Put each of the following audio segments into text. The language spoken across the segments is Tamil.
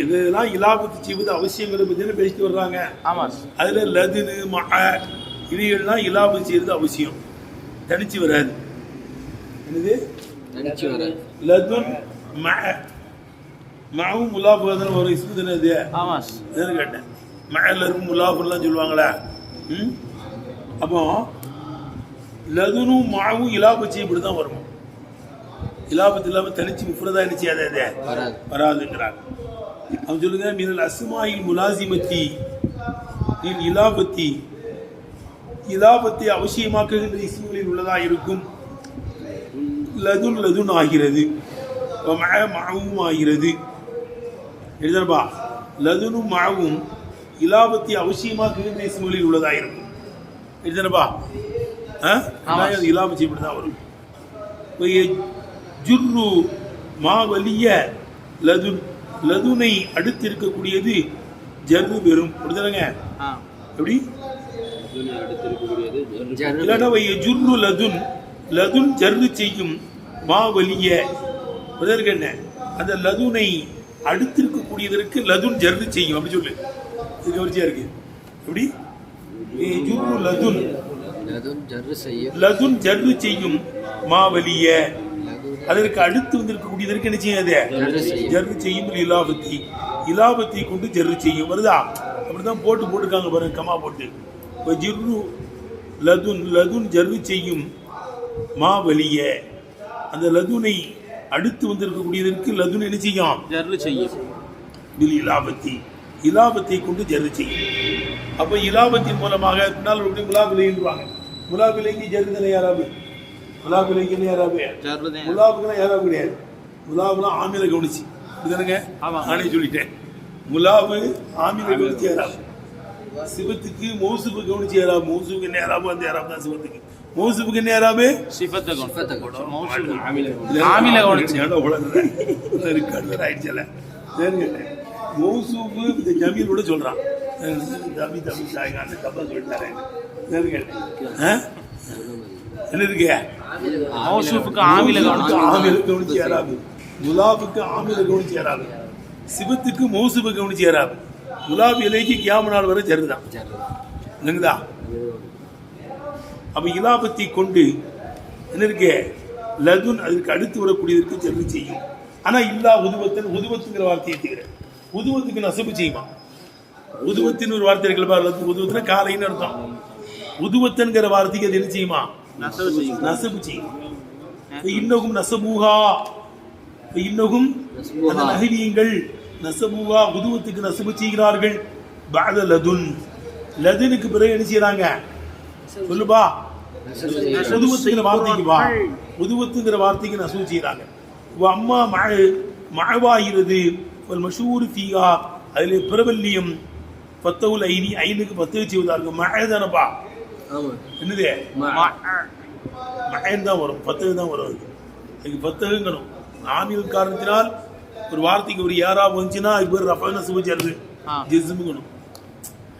எதெல்லாம் இலாபத்து செய்வது அவசியங்கிறத பற்றி பேசிட்டு வர்றாங்க. ஆமா. அதுல லதுனு மக இவைகள்லாம் இலாபத்து செய்யறது அவசியம். தனிச்சு வராது. என்னது? நினைச்சு வர லதுன் மக மகவும் முலாஃபு தான் ஒரு இஸ்மு தானே அது? ஆமா. அதான் கேட்டேன். இருக்கும் முலாஃபுலாம் சொல்லுவாங்களே. ம்? அப்போ லதுனும் மாவும் இலாபத்து செய்யப்படி தான் வரும். இலாபத்து இல்லாமல் தனிச்சு முஃப்ரதா என்ன செய்யாத வராது. வராதுங்கிறாங்க. அவன் சொல்லுங்க மீனல் அஸ்மாயில் முலாசிமத்தி நீல் இலாபத்தி. இலாபத்தை அவசியமாக்குகின்ற இஸ்முகளில் உள்ளதா இருக்கும். லதுன் லதுன் ஆகிறது. மழ மாவும் ஆகிறது. எழுதப்பா லதுனும் மாவும் இலாபத்தை அவசியமாக்குகின்ற இஸ்முகளில் உள்ளதா இருக்கும். எழுதனப்பா இலாபம் செய்யப்பட்டு தான் வரும். ஜுர்ரு மா வலிய லதுன். லதுனை அடுத்து இருக்கக்கூடியது ஜர்ரு பெறும் ஆ. எப்படி? இருக்கக்கூடியது ஜர்ரு. லதுன் லதுன் ஜர்ரு செய்யும் மா வலிய என்ன? அந்த லதுனை அடுத்து இருக்கக்கூடியதற்கு லதுன் ஜர்ரு செய்யும். அப்படி சொல்லு. இது கவர்ச்சியா இருக்கு. எப்படி? ஜுர்ரு லதுன். லதுன் செய்யும். லதுன் ஜர்ரு செய்யும் மா வலிய லதுன் அதற்கு அடுத்து வந்திருக்கக்கூடியதற்கு என்ன செய்யாது ஜர்ரு செய்யும். இலாபத்தி. இலாபத்தை கொண்டு ஜர்ரு செய்யும். வருதா? அப்படிதான் போட்டு போட்டுருக்காங்க பாருங்க கமா போட்டு. இப்ப ஜிர்ரு லதுன் லதுன் ஜர்ரு செய்யும் மா வலிய. அந்த லதுனை அடுத்து வந்திருக்கக்கூடியதற்கு லதுன் என்ன செய்யும்? ஜர்ரு செய்யும். பில் இலாபத்தி. இலாபத்தை கொண்டு ஜர்ரு செய்யும். அப்ப இலாபத்தின் மூலமாக பின்னால் முலாபிலைன்றாங்க முலாபிலைக்கு ஜர்ரு யாராவது? முலாபிலைக்கு யாராவது? ஜர்ரு தான் முலாபுக்குலாம் யாராவது கிடையாது. முலாபுலாம் ஆமில கவனிச்சு. இதுதானங்க ஆமா. நானே சொல்லிட்டேன். முலாபு ஆமில கவனிச்சு யாராவது. சிவத்துக்கு மௌசுபு கவனிச்சு யாராவது. மௌசுக்கு என்ன யாராவது அந்த யாராவது தான் சிவத்துக்கு. மௌசுபுக்கு கொண்டு. மௌசூல் ஆமில ஆமில கவனிச்சு. இருக்காது வேற ஆயிடுச்சுல. சரின்னு கேட்டேன். மௌசூஃபு இந்த ஜமீல் கூட சொல்றான். அஹ் ஜமீ ஜமீ சாய்கான்னு தப்பா சொல்லிட்டாரு சரின்னு கேட்டேன். ஆ? என்ன இருக்கு மௌசூஃபுக்கு ஆமில கவனிச்சு. ஆமில கவனிச்சு யாராவது முலாபுக்கு ஆமில கவனிச்சு யாராவது சிவத்துக்கு மௌசுபு கவனிச்சு யாராவது முலாபு இலைக்கு கியாம நாள் வரை ஜருதான். இல்லைங்களா அப்ப இலாபத்தை கொண்டு என்ன இருக்கு லதுன் அதுக்கு அடுத்து வரக்கூடியதற்கு ஜர்ரு செய்யும். ஆனா இல்லா உதுவத்தன் உதுவத்துங்கிற வார்த்தையை தவிர உதுவத்துக்கு நசபு செய்யுமா? உதுவத்தின் ஒரு வார்த்தை இருக்குல்ல உதுவத்துல காலைன்னு அர்த்தம். உதுவத்தன்கிற வார்த்தைக்கு அது என்ன செய்யும்? நசபு செய்யும் இன்னகும் நசபூஹா இப்ப இன்னகும் நசபூஹா. அந்த நகவியங்கள் நசபூஹா உதுவத்துக்கு நசபு செய்கிறார்கள் பாத லதுன். லதுனுக்கு பிறகு என்ன செய்யறாங்க சொல்லுபா நசபு செய்யும். உதுவத்துங்கிற வார்த்தைக்கு வா. உதுவத்துங்கிற வார்த்தைக்கு நசூ செய்யறாங்க வ அம்மா மழ மழவாகிறது ஒரு மஷூர் ஃபீகா அதில் பிரபல்யம். பத்தவுல் ஐனி ஐனுக்கு பத்து செய்வதாங்க மழை தானப்பா. என்னது? மா- மகன் தான் வரும். பத்தகு தான் வரும் அதுக்கு அதுக்கு பத்தகுங்கணும் ஆமில் காரணத்தினால் ஒரு வார்த்தைக்கு ஒரு யாரா வந்துச்சுன்னா அது பேர் ரஃபன சுபச்சரிது ஆ. ஜிஸ்முங்கணும்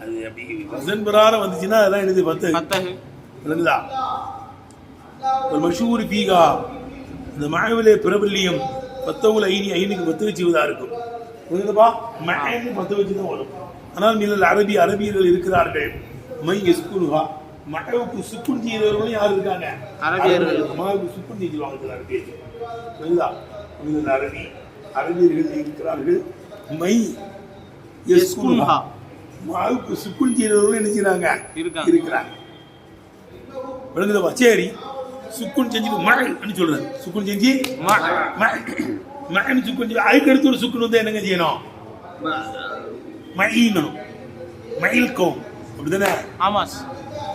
அது அப்படி வசன் பிரகாரம் வந்துச்சுன்னா அதெல்லாம் என்னது? பத்தகு. பத்தகு. விளங்குதா ஒரு மஷூர் பீகா இந்த மழவிலே பிரபல்யம். பத்தவுல ஐனி ஐனுக்கு பத்து வச்சுவதா இருக்கும். புரியுதுப்பா மழை பத்து வச்சு தான் வரும். ஆனால் மில்லல் அரபி அரபியர்கள் இருக்கிறார்கள். மை எஸ்குலுஹா மழவுக்கு சுக்குன் செய்தவர்களும் யார் இருக்காங்க? அரபியர்கள். மழவுக்கு சுக்குன் செய்வாங்க மில்லல் அரபி. அரபியர்கள் இருக்கிறார்கள். மை எஸ்குலுஹா. மழவுக்கு சுக்குன் செய்தவர்களும் என்ன இருக்காங்க. இருக்கிறாங்க. விளங்குதப்பா. சரி. சுக்குன் செஞ்சு மழைன்னு சொல்றது சுக்குன் செஞ்சு மழைன்னு சுக்குன் செஞ்சு அதுக்கு அடுத்து ஒரு சுக்குன் வந்து என்னங்க செய்யணும்? மழைங்கணும் மயில் கோம் அப்படிதானே ஆமா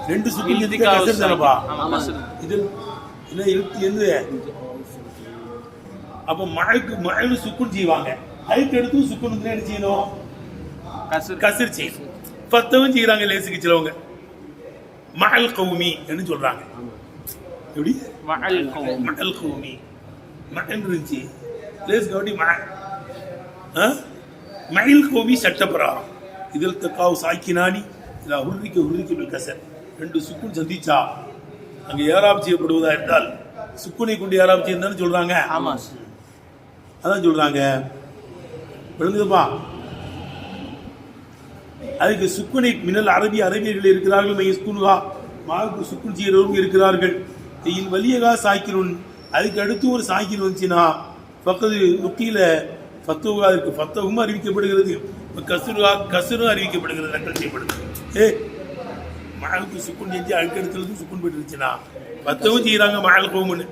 ரெண்டு சுக்குன் செஞ்சு இல்திகா கசர் தானப்பா? ஆமா கசர் இது என்ன இழுத்து எந்த? அப்ப மழைக்கு மழைன்னு சுக்குன் செய்வாங்க. அதுக்கு அடுத்து சுக்குன் வந்து என்ன செய்யணும்? கசர். செய்யணும். பத்தவும் செய்யறாங்க லேசுக்கு சிலவங்க. மகள் கௌமி என்று சொல்றாங்க. எப்படி? கௌம் மகள் கௌமி மகன் இருந்துச்சு. லேஸ் கவட்டி மக ஆ? மயில் கோவி சட்டப்பிரகாரம் இதில் தக்காவு சாக்கினானி இதில் உருரிக்க உருரிக்க கசர். ரெண்டு சுக்குன் சந்திச்சா அங்கே ஏறாப் செய்யப்படுவதா இருந்தால் சுக்குனை கொண்டு ஏறாப் செய்யணும்னு சொல்றாங்க. ஆமா. அதான் சொல்றாங்க. விளங்குதுப்பா. அதுக்கு சுக்குனை மின்னல் அரபி அரபியர்கள் இருக்கிறார்கள் மையஸ்குனுகா மாவுக்கு சுக்குன் செய்கிறவர்கள் இருக்கிறார்கள். இன் வலியகா சாக்கிருன். அதுக்கு அடுத்து ஒரு சாக்கிர் வந்துச்சுன்னா பக்கத்து நுக்கியில ஃபத்துவா இருக்கு. ஃபத்தவும் அறிவிக்கப்படுகிறது. கசுருகா கசுரும் அறிவிக்கப்படுகிறது. நக்கல் செய்யப்படுகிறது. ஏ மகளுக்கு சுக்குன் செஞ்சு அடுக்கடுத்துல சுக்குன் போயிட்டு இருந்துச்சுன்னா ஃபத்தவும் செய்யறாங்க மகள் கோமுன்னு.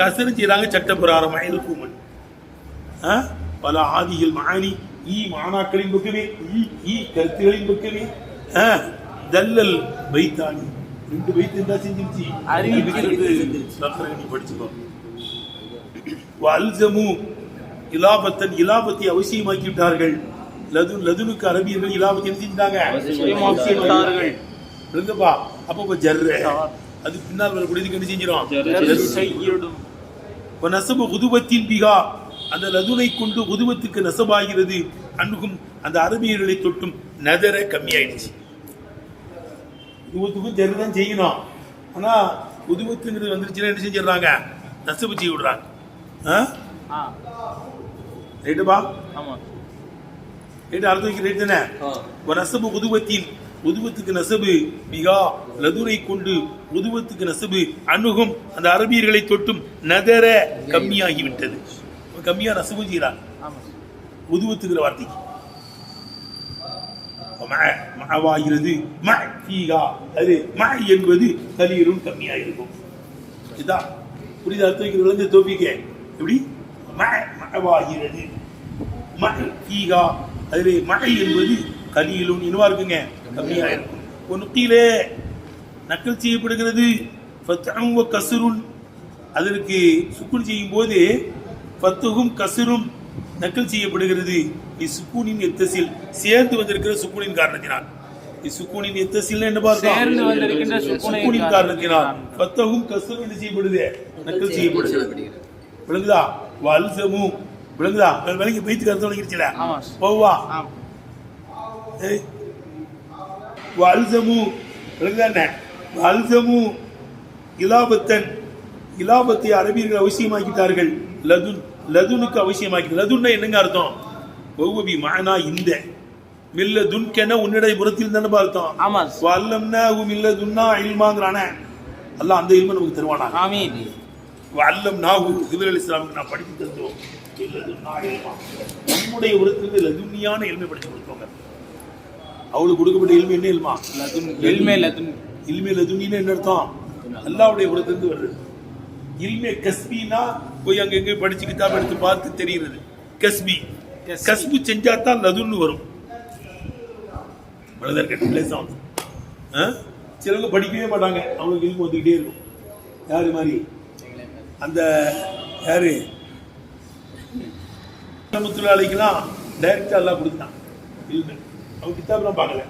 கசரு செய்யறாங்க சட்டப்பிரகாரம் மயில் கூமன்? பல ஆதிகள் மாணி ஈ மாணாக்களின் பக்கமே ஈ ஈ கருத்துகளின் பக்கமே. தல்லல் வைத்தானி ரெண்டு வைத்து இருந்தா செஞ்சிருச்சு. அறிவிக்கிறது. படிச்சுக்கோ. வல்சமு இலாபத்தன் இலாபத்தை அவசியமாக்கி விட்டார்கள் லது லதுனுக்கு அரபியர்கள் இலாபத்தை என்ன செஞ்சிட்டாங்க அவசியமாக்கி விட்டார்கள். இருங்கப்பா அப்ப இப்ப ஜர்ரு. அது பின்னால் வரக்கூடியதுக்கு என்ன செஞ்சிடும் இப்ப நசபு குதுபத்தின் பிகா. அந்த லதுனை கொண்டு குதுபத்துக்கு நசபாகிறது. அன்றுக்கும் அந்த அரபியர்களை தொட்டும் நதர கம்மியாயிடுச்சு. குதுபத்துக்கும் ஜருதான் செய்யணும். ஆனா குதுபத்துங்கிறது வந்துருச்சுன்னா என்ன செஞ்சிடுறாங்க? நசபு செய்ய விடுறாங்க. ஆ? ரைட்டுப்பா ஆமா. ரைட்டு அர்த்தம் ரைட் தானே? நசபு குதுபத்தின் உதுவத்துக்கு நசபு மிகா லதுரை கொண்டு உதுவத்துக்கு நசபு அணுகும் அந்த அரபியர்களை தொட்டும் நதர கம்மியாகி விட்டது கம்மியா நசபு செய்யறாங்க ஆமா வார்த்தைக்கு. ம- ம தீகா அது ம என்பது கலியலும் கம்மியா இருக்கும் இதான் புரியுது? அர்த்தம் வைக்கிற விளங்க தோப்பிக்க எப்படி? ம மகவாகிறது ம தீகா அதில் மழை என்பது கலியிலும் என்னவா இருக்குங்க. கம்மியா இருக்கும் கீழே நக்கல் செய்யப்படுகிறது. கஸ்ருன் அதற்கு சுக்குன் செய்யும் போது ஃபத்துகும் கஸ்ரும் நக்கல் செய்யப்படுகிறது. இசுக்கூனின் எத்தசில். சேர்ந்து வந்திருக்கிற சுக்குனின் காரணத்தினால். இசுக்கூனின் எத்தசில் என்ன பார்த்தோம் சுக்குனின் காரணத்தினால். ஃபத்தகும் கஸ்ரும் என்ன செய்யப்படுது? நக்கல் செய்யப்படுகிறது விளங்குதா? வல்சமு. விளங்குதா? விளங்கி பைத்துக்கு அர்த்தம் விளங்கிருச்சுல. போவா. வல்சமு விளங்குதானே வல்சமு இலாபத்தன் இலாபத்தை அரபியர்கள் அவசியமாக்கிட்டார்கள். லதுன் லதுனுக்கு அவசியமாக்கி லதுன்னா என்னங்க அர்த்தம்? ஒவ்வொரு மானா இந்த. மில்ல துன்கென உன்னிடைய புறத்தில் தானே அர்த்தம். ஆமா. வல்லம்னா மில்ல துன்னா இல்மாங்கிறானே. அல்லாஹ் அந்த இல்மை நமக்கு தருவானா? ஆமீன். வல்லம் நாகு அலி இஸ்லாமுக்கு நான் படித்து தந்தோம் இல்மா. நம்முடைய உரத்திலிருந்து லதுன்னியான எல்மை படிச்சு கொடுத்தோங்க. அவளுக்கு கொடுக்கப்பட்ட எல்மை என்ன இல்மா? எல்மே லதுன். இல்மே லதுன்னின்னு என்ன அர்த்தம்? அல்லாவுடைய உரத்திலிருந்து வருது. இல்மே கஸ்பினா போய் அங்க எங்க படிச்சு கிதாப் எடுத்து பார்த்து தெரிகிறது. கஸ்பி. கஸ்பி. செஞ்சா தான் லதுன்னு வரும். சிலவங்க படிக்கவே மாட்டாங்க. அவங்களுக்கு இல்மு வந்துக்கிட்டே இருக்கும். யாரு மாதிரி? அந்த யாரு? தொழிலாளிக்கெல்லாம் டைரக்டா எல்லாம் கொடுத்தான். இல்லை அவங்க கித்தாபெல்லாம் பார்க்கல.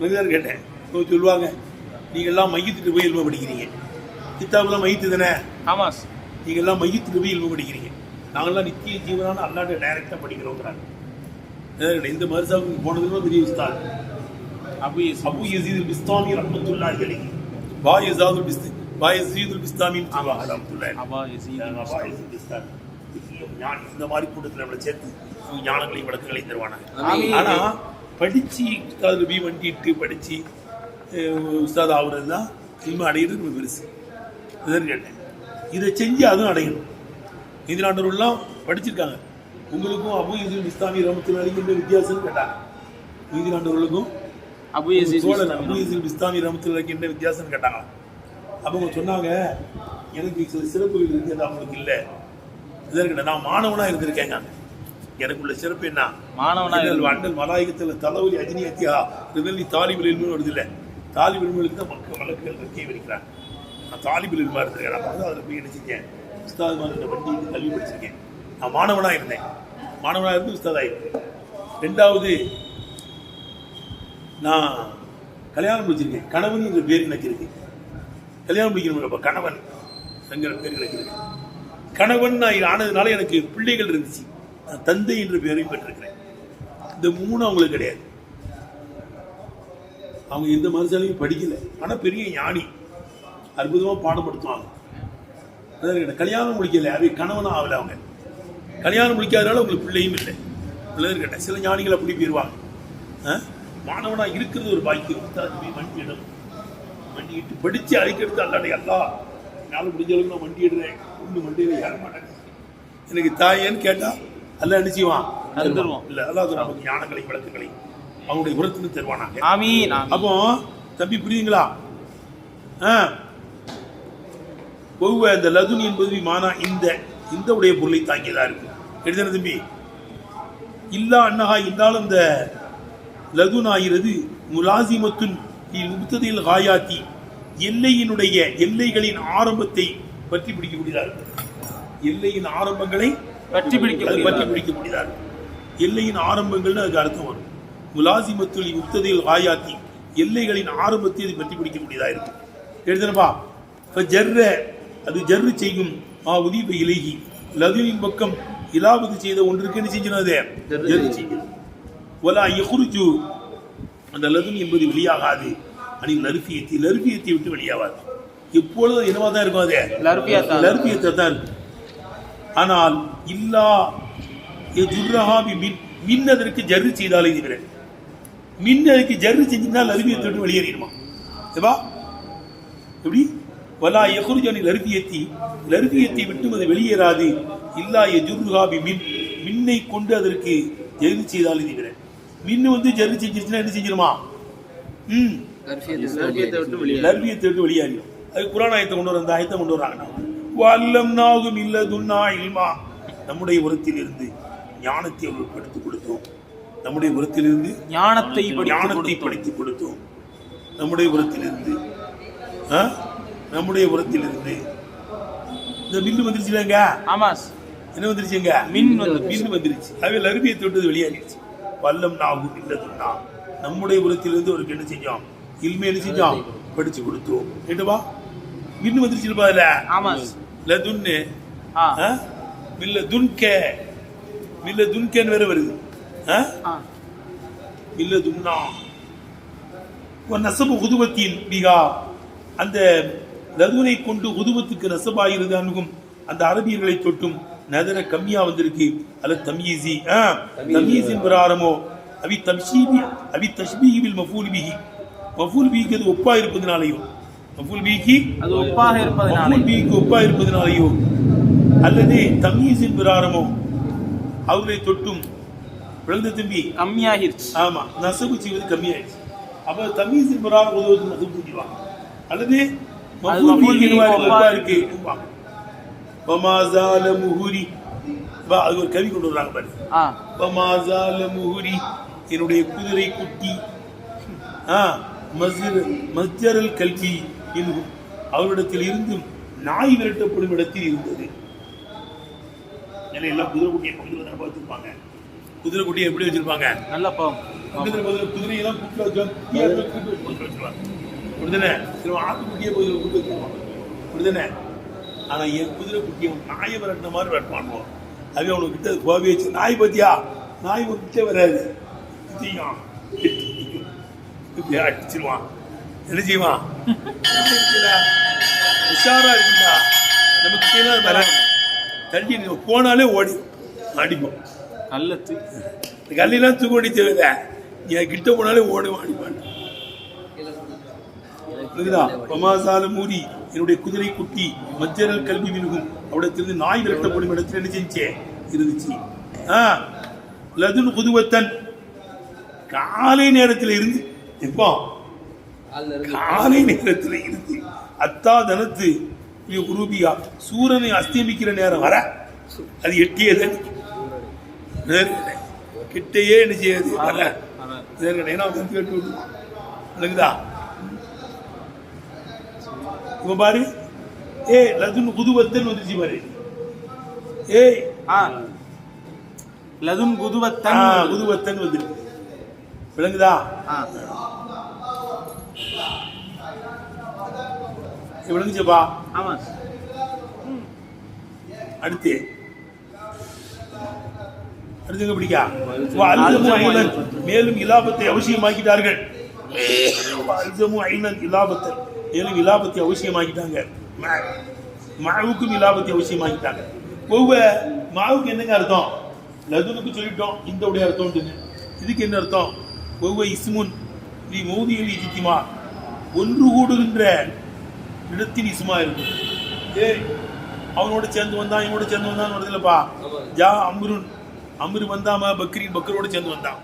மனிதர் கேட்டேன் அவங்க சொல்லுவாங்க நீங்க எல்லாம் மையத்துட்டு போய் இல்ம படிக்கிறீங்க. கித்தாபெல்லாம் மையத்து தானே? ஆமா நீங்க எல்லாம் மையத்துட்டு போய் இல்ம படிக்கிறீங்க. நாங்கெல்லாம் நித்திய ஜீவனான அல்லாட்ட டைரக்டா படிக்கிறோங்கிறாங்க. இந்த மருசாவுக்கு போனதுல பெரிய உஸ்தாத். அபு. அபு யசீத் பிஸ்தாமி ரஹ்மத்துல்லாஹி அலைஹி. பா யசாதுல் பிஸ்தி பா யசீதுல் பிஸ்தாமி ரஹ்மத்துல்லாஹி அபா யசீத். ஞானி. இந்த மாதிரி கூட்டத்தில் நம்மளை சேர்த்து அவங்க ஞானங்களையும் விளக்கங்களையும் தருவானாங்க. ஆமீன். ஆனா படிச்சு உஸ்தாது ரபி வண்டிட்டு அஹ், உஸ்தாத் ஆகுறது தான் இல்ம அடையிறது ரொம்ப பெருசு. இதான் கேட்டேன். இதை செஞ்சு அதுவும் அடையணும். நீதிநாண்டவர்கள்லாம் படிச்சிருக்காங்க. உங்களுக்கும் அபு யசீத் இஸ்லாமி ரஹமத்துல்லாஹி என்ற வித்தியாசம் கேட்டாங்க. நீதிநாண்டவர்களுக்கும் அபு யசீத் சோழன் அபு யசீத் இஸ்லாமி ரஹமத்துல்லாஹி என்ன வித்தியாசம் கேட்டாங்க அவங்க சொன்னாங்க எனக்கு சில சிறப்புகள் இருக்கு அது அவங்களுக்கு இல்ல. இதற்கு நான் மாணவனா இருந்திருக்கேங்க எனக்குள்ள சிறப்பு என்ன? மாணவனா அண்ணல் மலாயகத்துல தலவலி அஜினியத்தியா? ரிதல்லி தாலிபுல் இல்மு வருது இல்ல? தாலிபுல் இல்முக்கு தான் மக்கள் வழக்குகள் இருக்கே வைக்கிறாங்க நான் தாலிபுல் இல்மா இருந்திருக்கேன் நான் வந்து அதில் போய் நினைச்சிருக்கேன் உஸ்தாத் மாதிரி வண்டி கல்வி படிச்சிருக்கேன். நான் மாணவனா இருந்தேன். மாணவனா இருந்து உஸ்தாத் ஆயிருக்கேன் ரெண்டாவது நான் கல்யாணம் முடிச்சிருக்கேன். கணவன் என்ற பேர் எனக்கு இருக்கு. கல்யாணம் முடிக்கணும் கணவன் என்கிற பேர் எனக்கு இருக்கு. கணவன் நான் ஆனதுனால எனக்கு பிள்ளைகள் இருந்துச்சு. நான் தந்தை என்ற பெயரையும் பெற்றிருக்கிறேன். இந்த மூணு அவங்களுக்கு கிடையாது. அவங்க எந்த மனுஷாலையும் படிக்கல. ஆனால் பெரிய ஞானி. அற்புதமாக பாடப்படுத்துவாங்க அதான் கேட்டேன். கல்யாணம் முடிக்கல. அவை கணவனும் ஆகல அவங்க. கல்யாணம் முடிக்காதனால உங்களுக்கு பிள்ளையும் இல்லை. பிள்ளைகள் கேட்டேன் சில ஞானிகள் அப்படி போயிடுவாங்க ஆ? இருக்கிறது ஒரு பாக்கியம். உஸ்தாது போய் படித்து அழைக்கிறது அல்லாடே அல்லா என்னால் முடிஞ்ச அளவுக்கு நான் வண்டி இடுறேன். ஒன்று வண்டியில் ஏற மாட்டேன். எனக்கு தாயேன்னு கேட்டால் அல்ல என்ன செய்வான் தந்துருவான். இல்ல அல்லாஹ் நமக்கு ஞானங்களை விளக்குகளை அவனுடைய உரத்துக்கு தருவானாங்க. ஆமீன் அப்போ தம்பி புரியுதுங்களா? ஆ. ஒவ்வொரு இந்த லதுன் என்பது மானா இந்த இந்த உடைய பொருளை தாங்கியதா இருக்கு. எழுதுன தம்பி. இல்லா அன்னஹா இருந்தாலும் இந்த லதுன் ஆகிறது முலாசிமத்துன் முத்ததில் காயாத்தி எல்லையினுடைய எல்லைகளின் ஆரம்பத்தை பற்றி பிடிக்கக்கூடியதா இருக்கு. எல்லையின் ஆரம்பங்களை பற்றி பிடிக்க அது பற்றி முடியாது. எல்லையின் ஆரம்பங்கள்னு அதுக்கு அர்த்தம் வரும். முலாசிமத்துல் முக்ததில் ஆயாத்தி எல்லைகளின் ஆரம்பத்தை அது பற்றி பிடிக்கக்கூடியதா இருக்கு. எழுதணும்பா இப்ப ஜர்ர அது ஜர்ரு செய்யும். ஆ உதீப இலகி லதுவின் பக்கம் இலாபத்து செய்த ஒன்றுக்கு என்ன செஞ்சணும் அது? ஜர்ரு செய்யும். ஒலா யஹ்ருஜு அந்த லதுன் என்பது வெளியாகாது. அனில் லருஃபியத்தி லருஃபியத்தை விட்டு வெளியாகாது. எப்பொழுதும் என்னவா தான் இருக்கும் அது? லர்பியாத்தா லர்பியத்தை தான் இருக்கு ஆனால் இல்லா ஜுர்ரஹாபி மின் மின் அதற்கு ஜர்ரு செய்தாலே தவிர மின் அதுக்கு ஜர்ரு செஞ்சிருந்தா லருபியத்தை விட்டு வெளியேறிடுமா? ஏவா எப்படி? வலா யகுருஜனி லருபியத்தி லருபியத்தை விட்டு அது வெளியேறாது. இல்லா ஜுர்ரஹாபி மின் மின்னை கொண்டு அதற்கு ஜர்ரு செய்தாலே தவிர மின்னு வந்து ஜர்ரு செஞ்சிருச்சுன்னா என்ன செஞ்சிருமா? ம். லர்பியத்தை விட்டு வெளியே லர்வியத்தை விட்டு வெளியாகிடும் அது குரான் ஆயத்தை கொண்டு வர அந்த ஆயத்தை கொண்டு வராங்க வல்லம் நாகும் இல்ல துன்னா இல்மா. நம்முடைய உரத்தில் இருந்து ஞானத்தை அவர்களுக்கு எடுத்துக் கொடுத்தோம். நம்முடைய உரத்தில் இருந்து ஞானத்தை படித்து ஞானத்தை கொடுத்தோம். படித்துக் கொடுத்தோம். நம்முடைய உரத்தில் இருந்து ஆ? நம்முடைய உரத்தில் இருந்து இந்த மில்லு வந்துருச்சுலங்க ஆமா என்ன வந்துருச்சுங்க மின் வந்து மின் வந்துருச்சு. அவை லருபியத்தை விட்டு வெளியாகிடுச்சு. வல்லம் நாகும் இல்ல துன்னா நம்முடைய உரத்திலிருந்து அவருக்கு என்ன செஞ்சோம்? இல்மை என்ன செஞ்சோம்? படிச்சு கொடுத்தோம். கேட்டுவா மின்னு வந்துருச்சு அதுல ஆமா லதுன்னு? மில்ல துன்கே. மில்ல துன்கேன்னு வேற வருது. மில்ல துன்னா. ஒரு நசபு குதுவத்தின் பிகா. அந்த லதுனை கொண்டு குதுவத்துக்கு நசபாகிறது அணுகும். அந்த அரபியர்களை தொட்டும் நதர கம்மியா வந்திருக்கு. அல்ல தம்யீசி தம்யீசின் பிரகாரமோ அவி தம்ஷீபி அவி தஷ்பீகில் மஃபூல் பிஹி. மஃபூல் பிஹிக்கு அது ஒப்பா இருப்பதனாலையும் மஃபூல் பிஹிக்கு அது ஒப்பாக இருப்பதனாலே. மஃபூல் பிஹிக்கு ஒப்பா இருப்பதனாலையோ அல்லது தம்யீசின் பிரகாரமோ அவர்களை தொட்டும் விழுந்த தம்பி கம்மியாகிருச்சு. ஆமா நசபு செய்வது கம்மியாயிடுச்சு. அப்ப தமீசின் பிரகாரம் உதவுவது நசபு செஞ்சுவாங்க அல்லது மஃபூல் மஃபூல் பிஹி பிஹி ஒப்பா ஒப்பா இருக்கு? முஹுரி. அது ஒரு கவி கொண்டு வர்றாங்க பாரு. ஆ. வமாசால முஹுரி என்னுடைய குதிரை குட்டி. ஆ மஸ்ஜர் மஸ்ஜரல் கல்வி என்னும் அவரிடத்தில் இருந்தும் நாய் விரட்டப்படும் இடத்தில் இருந்தது. எல்லாம் குதிரை குட்டியை பக்கத்துல தானே பார்த்துருப்பாங்க. குதிரை குட்டியை எப்படி வச்சிருப்பாங்க? நல்ல பாவம். பக்கத்துல பதில் குதிரையெல்லாம் கூப்பிட்டு வச்சிருவாங்க. அப்படிதானே சில ஆட்டுக்குட்டியை பதில் கூப்பிட்டு வச்சிருவாங்க அப்படிதானே ஆனா என் குதிரை குட்டியை அவன் நாயை விரட்டின மாதிரி விரட்டுவானுவோம் அவன் அவனுக்கு கிட்ட கோவி வச்சு நாய் பத்தியா நாய் உன் கிட்ட வராது அடிச்சிருவான். என்ன செய்வான் உஷாரா இருக்குல்ல நம்ம கிட்ட வர. தள்ளி நிக்கும். போனாலே ஓடி. அடிப்போம். நல்லது இந்த கல்லெல்லாம் தூக்க வேண்டிய தேவையில்ல என் கிட்ட போனாலே ஓடுவான் அடிப்பான். புரியுதா? பமாசால மூடி. என்னுடைய குதிரை குட்டி மஞ்சள் கல்வி வினுகும் அவடத்திலிருந்து நாய் விரட்டப்படும் இடத்துல என்ன செஞ்சே? இருந்துச்சு. ஆ லதுன் குதுவத்தன் காலை நேரத்தில் இருந்து. எப்போ காலை நேரத்தில் இருந்து அத்தா தனத்து ரூபியா சூரனை அஸ்தமிக்கிற நேரம் வர. அது எட்டியது கிட்டையே என்ன செய்யாது? வர. நேர்கடை. ஏன்னா கேட்டு விளங்குதா இப்ப பாரு. ஏ லதுன் குதுவத்தன் வந்துருச்சு பாரு. ஏய். ஆ. லதுன் குதுவத்தன் குதுவத்தன் வந்துருக்கு. விளங்குதா? ஆ இது விளங்குச்சப்பா ஆமா. அடுத்து. அடுத்து பிடிக்கா? மேலும் இலாபத்தை அவசியமாக்கிட்டார்கள். இலாபத்தை. மேலும் இலாபத்தை அவசியமாக்கிட்டாங்க. மாவுக்கும் இலாபத்தை அவசியமாக்கிட்டாங்க. ஒவ்வொரு மாவுக்கு என்னங்க அர்த்தம்? லதுனுக்கு சொல்லிட்டோம் இந்த உடைய அர்த்தம் இதுக்கு என்ன அர்த்தம்? ஒவ்வொரு இஸ்முன் நீ மோதியில் இஜித்திமா ஒன்று கூடுகின்ற இடத்தின் இஸ்மா இருக்கும் ஏய் அவனோட சேர்ந்து வந்தான் இவனோட சேர்ந்து வந்தான் வருதுலப்பா. ஜா அம்ருன். அம்ரு வந்தாம பக்ரீன் பக்கரோட சேர்ந்து வந்தான்.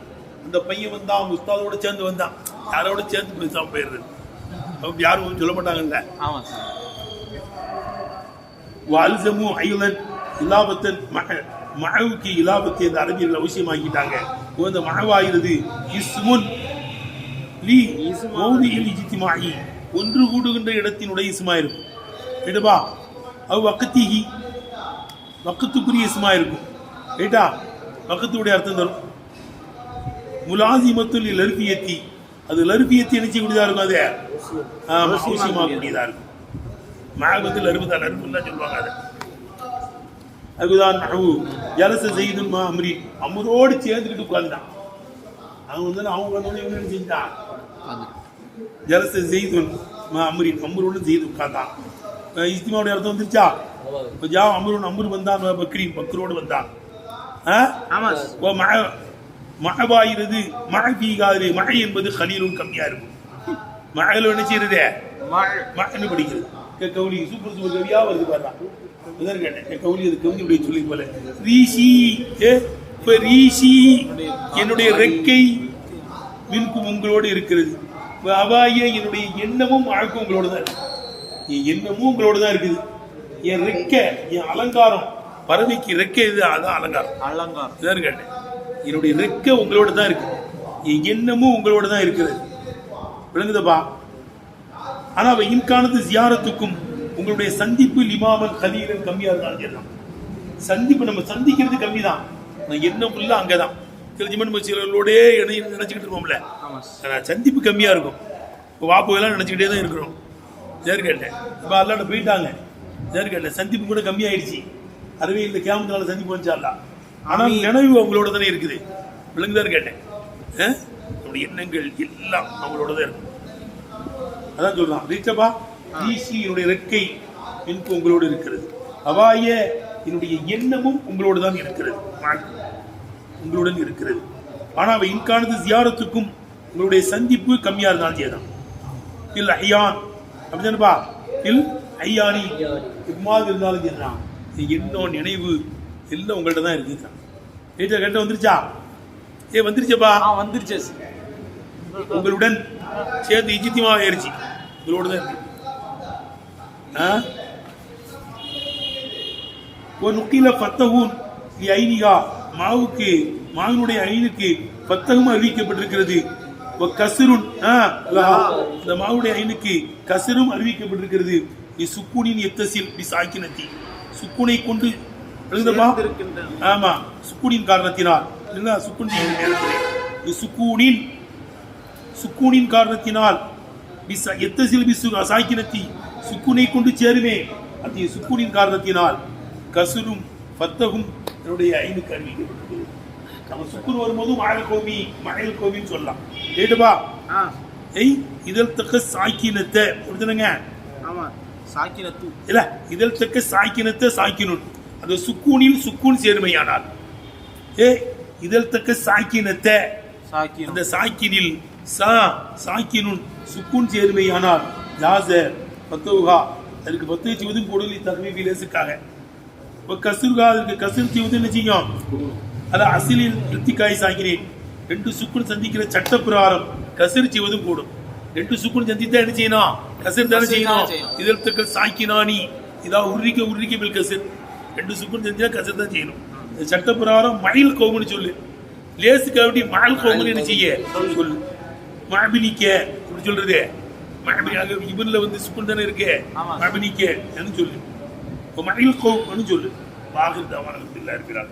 அந்த பையன் வந்தான் உஸ்தாதோட சேர்ந்து வந்தான். யாரோட சேர்ந்து பேசாம போயிடுறது அவங்க யாரும் சொல்ல மாட்டாங்கல்ல? வால்சமு ஐலன் இலாபத்தன் மக மழவுக்கு இலாபத்தை இந்த அறிஞர்கள் அவசியமாக்கிட்டாங்க. இந்த மழவாகிறது இஸ்முன். லீ மௌதியில் இஜித்திமாயி ஒன்று கூடுகின்ற இடத்தினுடைய இசுமா இருக்கும். ரைட்டுப்பா அது வக்கத்திகி வக்கத்துக்குரிய இசுமா இருக்கும். ரைட்டா வக்கத்துடைய அர்த்தம் தரும். முலாசிமத்துல் லருபியத்தி. அது லருபியத்தி என்ன செய்யக்கூடியதா இருக்கும் அது? ஆமா, அவசியமாகக்கூடியதா இருக்கும். மாபத்தில் அறுபதா அறுபதுலாம் சொல்லுவாங்க அதை. அதுதான் நகவு ஜலச செய்துன் மா அம்ரி. அமரோடு சேர்ந்துக்கிட்டு உட்காந்துட்டான் அவன் வந்து அவங்க வந்து இவன் செஞ்சான் ஜலச செய்துன் மா அம்ரி அமரோடு செய்து உட்கார்ந்தான் இஸ்திமாவுடைய அர்த்தம் வந்துருச்சா? இப்போ ஜா அமருன் அமரு வந்தான் வ பக்ரீன் பக்ரோடு வந்தான் ஓ மழை மழவாகிறது மழை பீகாது மழை என்பது கலீலும் கம்மியா இருக்கும். மழையில் என்ன செய்யறதே? மழை மகன்னு படிக்கிறது. கவுளி சூப்பர் சூப்பர் கவியா வருது இதான் கேட்டேன். கவுளி அது கவுளி உடைய சொல்லி போல ரீஷி ஏ இப்ப ரீஷி என்னுடைய ரெக்கை மின்கும் உங்களோடு இருக்கிறது. அபாய என்னுடைய எண்ணமும் அழகும் உங்களோட தான் என் எண்ணமும் உங்களோட தான் இருக்குது. என் ரெக்கை என் அலங்காரம் பறவைக்கு ரெக்கை இது அதான் அலங்காரம். அலங்காரம். இதான் கேட்டேன் என்னுடைய ரெக்கை உங்களோட தான் இருக்கு. என் எண்ணமும் உங்களோட தான் இருக்கிறது. விளங்குதப்பா. ஆனா அவ இன்கானது ஜியாரத்துக்கும் உங்களுடைய சந்திப்பு லிமாமன் கலீரன் கம்மியா இருந்தாலும் சந்திப்பு நம்ம சந்திக்கிறது கம்மி தான் எண்ணம் ஃபுல்லா அங்கதான். தெரிஞ்சுமன் மச்சிகளோட நினைச்சுக்கிட்டு இருக்கோம்ல ஆமா சார் ஆனா சந்திப்பு கம்மியா இருக்கும். இப்போ வாப்பு எல்லாம் நினைச்சுக்கிட்டே தான் இருக்கிறோம். ஜேர் கேட்டேன். இப்போ அல்லாட்ட போயிட்டாங்க. கேட்டேன். சந்திப்பு கூட கம்மியாயிடுச்சு. அறவே இல்லை கேமத்தினால சந்திப்பு வந்துச்சால ஆனால் நினைவு அவங்களோட தானே இருக்குது. விளங்குதான் கேட்டேன். ஆ? நம்முடைய எண்ணங்கள் எல்லாம் அவங்களோட தான் இருக்கும். அதான் சொல்றான். ரீச்சப்பா ஈசி என்னுடைய ரெக்கை எனக்கு உங்களோடு இருக்கிறது. அவாய என்னுடைய எண்ணமும் உங்களோடு தான் இருக்கிறது. உங்களுடன் இருக்கிறது. ஆனா அவ இன்கானது ஜியாரத்துக்கும் உங்களுடைய சந்திப்பு கம்மியா இருந்தாலும் சரிதான் இல் ஐயான் அப்படிதானப்பா இல் ஐயானி எம்மாவது இருந்தாலும் சரிதான் எண்ணம் நினைவு எல்லாம் உங்கள்ட்ட தான் இருக்குது. ஏற்ற கட்ட வந்துருச்சா? ஏ வந்துருச்சப்பா? வந்துருச்சு உங்களுடன் சேர்ந்து இஜித்தியமாக ஆயிருச்சு. உங்களோட தான் ஆ? ஒரு நுக்கில நீ ஐனிகா மாவுக்கு மாவினுடைய ஐனுக்கு ஃபத்தகம் அறிவிக்கப்பட்டிருக்கிறது. கசருன். இந்த மாவுடைய ஐனுக்கு கசரும் அறிவிக்கப்பட்டிருக்கிறது. நீ சுக்குனின் எத்தசில் நீ சாக்கினத்தி. சுக்குனை கொண்டு எழுதுமா. ஆமா சுக்குனின் காரணத்தினால். இல்ல சுக்குன் நீ சுக்கூனின் சுக்கூனின் காரணத்தினால். எத்தசில் பிசு சாக்கினத்தி. சுக்குனை கொண்டு சேருமே. அந்த சுக்குனின் காரணத்தினால். கசுரும் ஃபத்தகும் என்னுடைய ஐனுக்கு அறிவிக்கப்பட்டது நம்ம சுக்குன் வரும்போதும் மழைல் கோமி மழைல் கோமின்னு சொல்லலாம். கேட்டுப்பா ஆ. ஏய் இதில் தக்க சாக்கினத்தை புரிஞ்சுனுங்க ஆமா சாக்கினத்து. இல்ல இதில் தக்க சாக்கினத்தை சாக்கினுன் அந்த சுக்கூனில் சுக்கூன் சேர்மையானால். ஏ இதில் தக்க சாக்கினத்தை சாக்கினம் அந்த சாக்கினில் சா சாக்கினுன் சுக்குன் சேர்மையானால் ஜாச பத்துகா அதுக்கு பத்து செய்வதும் கூடலி தகவல் லேசுக்காக இப்போ கசுருகா அதுக்கு கசுர் செய்வது என்ன செய்யும்? அது அசிலில் இத்திக்காய் சாக்கினேன் ரெண்டு சுக்குன் சந்திக்கிற சட்ட பிரகாரம் கசிர் செய்வதும் கூடும். ரெண்டு சுக்குன் சந்தித்தா என்ன செய்யணும்? கசிர் தானே செய்யணும். தக்க சாக்கினானி இதா உருரிக்க உருரிக்க பில் கசிர். ரெண்டு சுக்குன் செஞ்சா கசிர் தான் செய்யணும். இந்த சட்ட பிரகாரம் மயில் கோமுன்னு சொல்லு. லேசுக்கு அப்படி மயில் கோமுன்னு என்ன செய்ய? சொல்லு. மாபினிக்க இப்படி சொல்றது? மாபினி இவன்ல வந்து சுக்குன் தானே இருக்கு. மாபினிக்க சொல்லு. இப்போ கோம் கோம்னு சொல்லு வாகுதாவான இருக்கிறார்